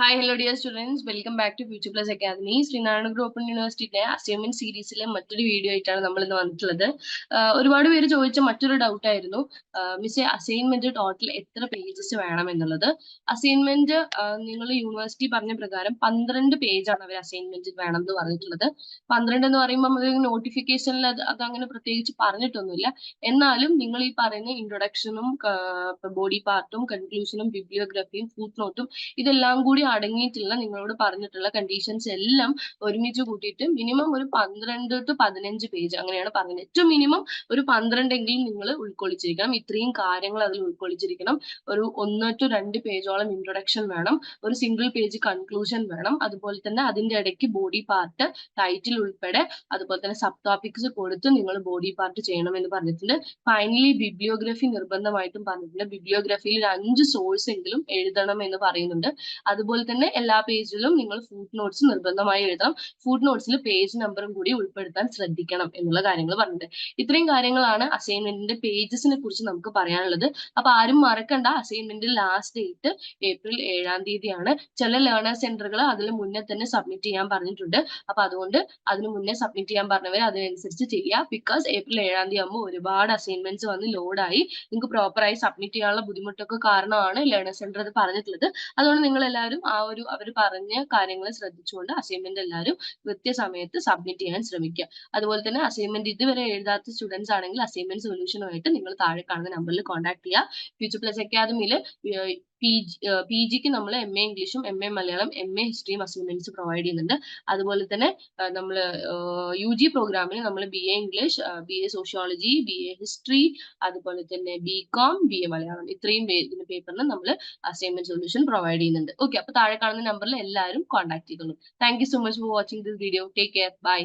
Hi hello dear students welcome back to Future Plus Academy Sreenarayana Guru open യൂണിവേഴ്സിറ്റിയുടെ assignment സീരീസിലെ മറ്റൊരു video ആയിട്ടാണ് നമ്മൾ ഇന്ന് വന്നിട്ടുള്ളത് ഒരുപാട് പേര് ചോദിച്ച മറ്റൊരു ഡൗട്ട് ആയിരുന്നു. മിസ് അസൈൻമെന്റ് ടോട്ടൽ എത്ര പേജസ് വേണം എന്നുള്ളത്. അസൈൻമെന്റ് നിങ്ങൾ യൂണിവേഴ്സിറ്റി പറഞ്ഞ പ്രകാരം പന്ത്രണ്ട് പേജാണ് അവർ അസൈൻമെന്റ് വേണം എന്ന് പറഞ്ഞിട്ടുള്ളത്. പന്ത്രണ്ട് എന്ന് പറയുമ്പോൾ അത് നോട്ടിഫിക്കേഷനിൽ അത് അത് അങ്ങനെ പ്രത്യേകിച്ച് പറഞ്ഞിട്ടൊന്നുമില്ല. എന്നാലും നിങ്ങൾ ഈ പറയുന്ന ഇൻട്രൊഡക്ഷനും ബോഡി പാർട്ടും കൺക്ലൂഷനും ബിബ്ലിയോഗ്രഫിയും ഫുഡ് നോട്ടും ഇതെല്ലാം കൂടി അടങ്ങിയിട്ടുള്ള നിങ്ങളോട് പറഞ്ഞിട്ടുള്ള കണ്ടീഷൻസ് എല്ലാം ഒരുമിച്ച് കൂട്ടിയിട്ട് മിനിമം ഒരു പന്ത്രണ്ട് ടു പതിനഞ്ച് പേജ് അങ്ങനെയാണ് പറഞ്ഞത്. ഏറ്റവും മിനിമം ഒരു പന്ത്രണ്ടെങ്കിലും നിങ്ങൾ ഉൾക്കൊള്ളിച്ചിരിക്കണം. ഇത്രയും കാര്യങ്ങൾ അതിൽ ഉൾക്കൊള്ളിച്ചിരിക്കണം. ഒരു ഒന്ന് ടു രണ്ട് പേജോളം ഇൻട്രൊഡക്ഷൻ വേണം. ഒരു സിംഗിൾ പേജ് കൺക്ലൂഷൻ വേണം. അതുപോലെ തന്നെ അതിന്റെ ഇടയ്ക്ക് ബോഡി പാർട്ട് ടൈറ്റിൽ ഉൾപ്പെടെ അതുപോലെ തന്നെ സബ് ടോപ്പിക്സ് കൊടുത്ത് നിങ്ങൾ ബോഡി പാർട്ട് ചെയ്യണം എന്ന് പറഞ്ഞിട്ടുണ്ട്. ഫൈനലി ബിബ്ലിയോഗ്രഫി നിർബന്ധമായിട്ടും പറഞ്ഞിട്ടുണ്ട്. ബിബ്ലിയോഗ്രഫിയിൽ അഞ്ച് സോഴ്സ് എങ്കിലും എഴുതണം എന്ന് പറയുന്നുണ്ട്. അതുപോലെ തന്നെ എല്ലാ പേജിലും നിങ്ങൾ ഫുഡ് നോട്ട്സ് നിർബന്ധമായി എഴുതണം. ഫുഡ് നോട്ട്സിൽ പേജ് നമ്പറും കൂടി ഉൾപ്പെടുത്താൻ ശ്രദ്ധിക്കണം എന്നുള്ള കാര്യങ്ങൾ പറഞ്ഞിട്ടുണ്ട്. ഇത്രയും കാര്യങ്ങളാണ് അസൈൻമെന്റിന്റെ പേജസിനെ കുറിച്ച് നമുക്ക് പറയാനുള്ളത്. അപ്പൊ ആരും മറക്കണ്ട. അസൈൻമെന്റ് ലാസ്റ്റ് ഡേറ്റ് ഏപ്രിൽ ഏഴാം തീയതിയാണ്. ചില ലേണർ സെന്ററുകൾ അതിൽ മുന്നേ തന്നെ സബ്മിറ്റ് ചെയ്യാൻ പറഞ്ഞിട്ടുണ്ട്. അപ്പൊ അതുകൊണ്ട് അതിന് മുന്നേ സബ്മിറ്റ് ചെയ്യാൻ പറഞ്ഞവർ അതിനനുസരിച്ച് ചെയ്യുക ബിക്കോസ് ഏപ്രിൽ ഏഴാം തീയതി ആകുമ്പോൾ ഒരുപാട് അസൈൻമെന്റ്സ് വന്ന് ലോഡായി നിങ്ങൾക്ക് പ്രോപ്പറായി സബ്മിറ്റ് ചെയ്യാനുള്ള ബുദ്ധിമുട്ടൊക്കെ കാരണമാണ് ലേണർ സെന്റർ അത് പറഞ്ഞിട്ടുള്ളത്. അതുകൊണ്ട് നിങ്ങൾ എല്ലാവരും ആ ഒരു അവർ പറഞ്ഞ കാര്യങ്ങൾ ശ്രദ്ധിച്ചുകൊണ്ട് അസൈൻമെന്റ് എല്ലാവരും കൃത്യസമയത്ത് സബ്മിറ്റ് ചെയ്യാൻ ശ്രമിക്കുക. അതുപോലെ തന്നെ അസൈൻമെന്റ് ഇതുവരെ എഴുതാത്ത സ്റ്റുഡൻസ് ആണെങ്കിൽ അസൈൻമെന്റ് സൊല്യൂഷനുമായിട്ട് നിങ്ങൾ താഴെ കാണുന്ന നമ്പറിൽ കോൺടാക്ട് ചെയ്യുക. ഫ്യൂച്ചർ പ്ലസ് അക്കാദമിയിൽ പി പി ജിക്ക് നമ്മൾ എം എ ഇംഗ്ലീഷും M A Malayalam M A ഹിസ്റ്ററിയും അസൈൻമെന്റ്സ് പ്രൊവൈഡ് ചെയ്യുന്നുണ്ട്. അതുപോലെ തന്നെ നമ്മൾ യു ജി പ്രോഗ്രാമിൽ നമ്മൾ B A English B A sociology B A history അതുപോലെ തന്നെ B com B A Malayalam ഇത്രയും പേപ്പറിന് നമ്മൾ അസൈൻമെന്റ് സൊല്യൂഷൻ പ്രൊവൈഡ് ചെയ്യുന്നുണ്ട്. ഓക്കെ അപ്പൊ താഴെ കാണുന്ന നമ്പറിൽ എല്ലാവരും കോൺടാക്ട് ചെയ്തോളൂ. Thank you so much for watching this video take care bye